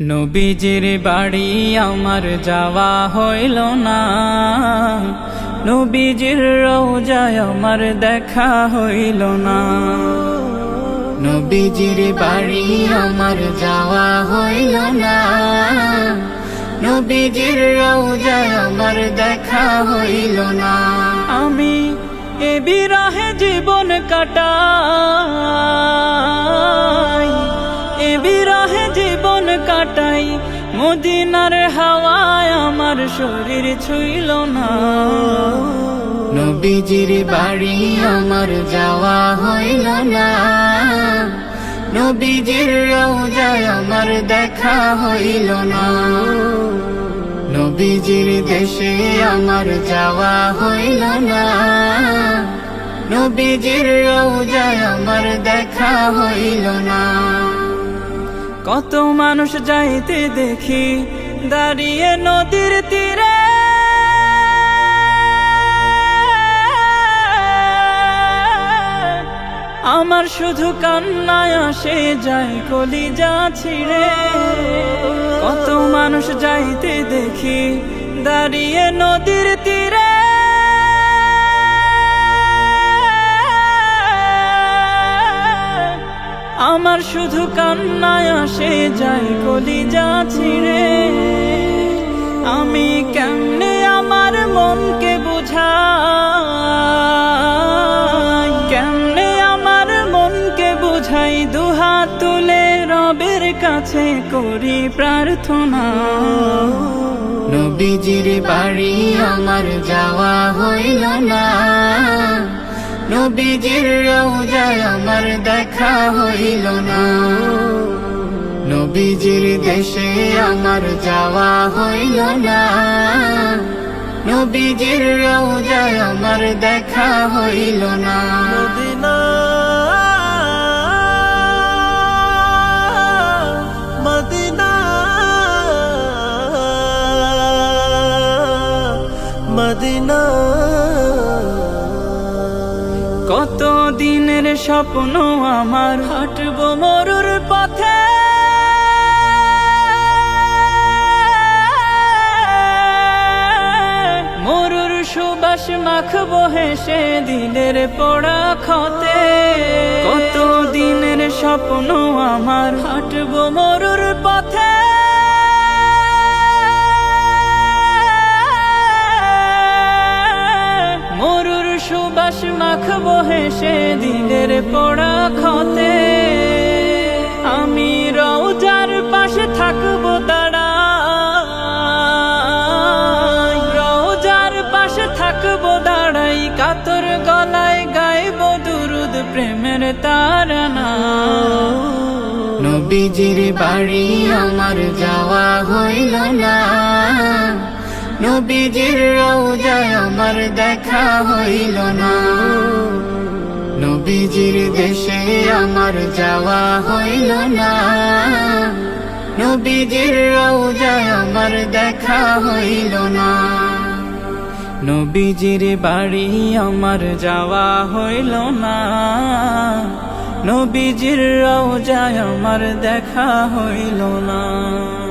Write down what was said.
নবীজির বাড়ি আমার যাওয়া হইল না। নবীজির রোজায় আমার দেখা হইল না। নবীজির বাড়ি আমার যাওয়া হইল না। নবীজির রোজায় আমার দেখা হইল না। আমি এ বিরাহে জীবন জীবন কাটাই, মদিনার হাওয়ায় আমার শরীর ছুইল না। নবীজির বাড়ি আমার যাওয়া হইল না। নবীজির রোজায় আমার দেখা হইল না। নবীজির দেশে আমার যাওয়া হইল না। নবীজির রোজায় আমার দেখা হইল না। কত মানুষ যাইতে দেখি, দাঁড়িয়ে নদীর তীরে। আমার শুধু কান্নায় আসে যায় কলিজা ছিড়ে। কত মানুষ যাইতে দেখি, দাঁড়িয়ে নদীর তীরে। আমার শুধু কান্নায় আসে, যাই কলিজা ছিড়ে। আমি কেমনে আমার মনকে বুঝাই? কেমনে আমার মনকে বুঝাই? দুহাত তুলে রবের কাছে করি প্রার্থনা। নবীজির বাড়ি আমার যাওয়া হইল না। নবীজির রোজায় আমার দেখা হইল না। নবীজির দেশে আমার যাওয়া হইল না। নবীজির রোজায় আমার দেখা হইল না। Medina Medina. মদিনা কত দিনের স্বপ্ন আমার? হাঁটবো মরুর পথে। মরুর সুবাস মাখবো হেসে দিনের পড়া খতে কত দিনের স্বপ্ন আমার? হাঁটবো মরুর পথে। সুবাস মাখবো হেসে দিলের পড়া খতে আমি রৌজার পাশে থাকব দাঁড়া রৌজার পাশে থাকব দাঁড়াই, কাতর গলায় গাইব দুরুদ প্রেমের তারানা। নবীজির বাড়ি আমার যাওয়া হইল না। নবীজির রোজায় আমার দেখা হইল না। নবীজির দেশে আমার যাওয়া হইল না। নবীজির রোজায় আমার দেখা হইল না। নবীজির বাড়ি আমার যাওয়া হইল না। নবীজির রোজায় আমার দেখা হইল না।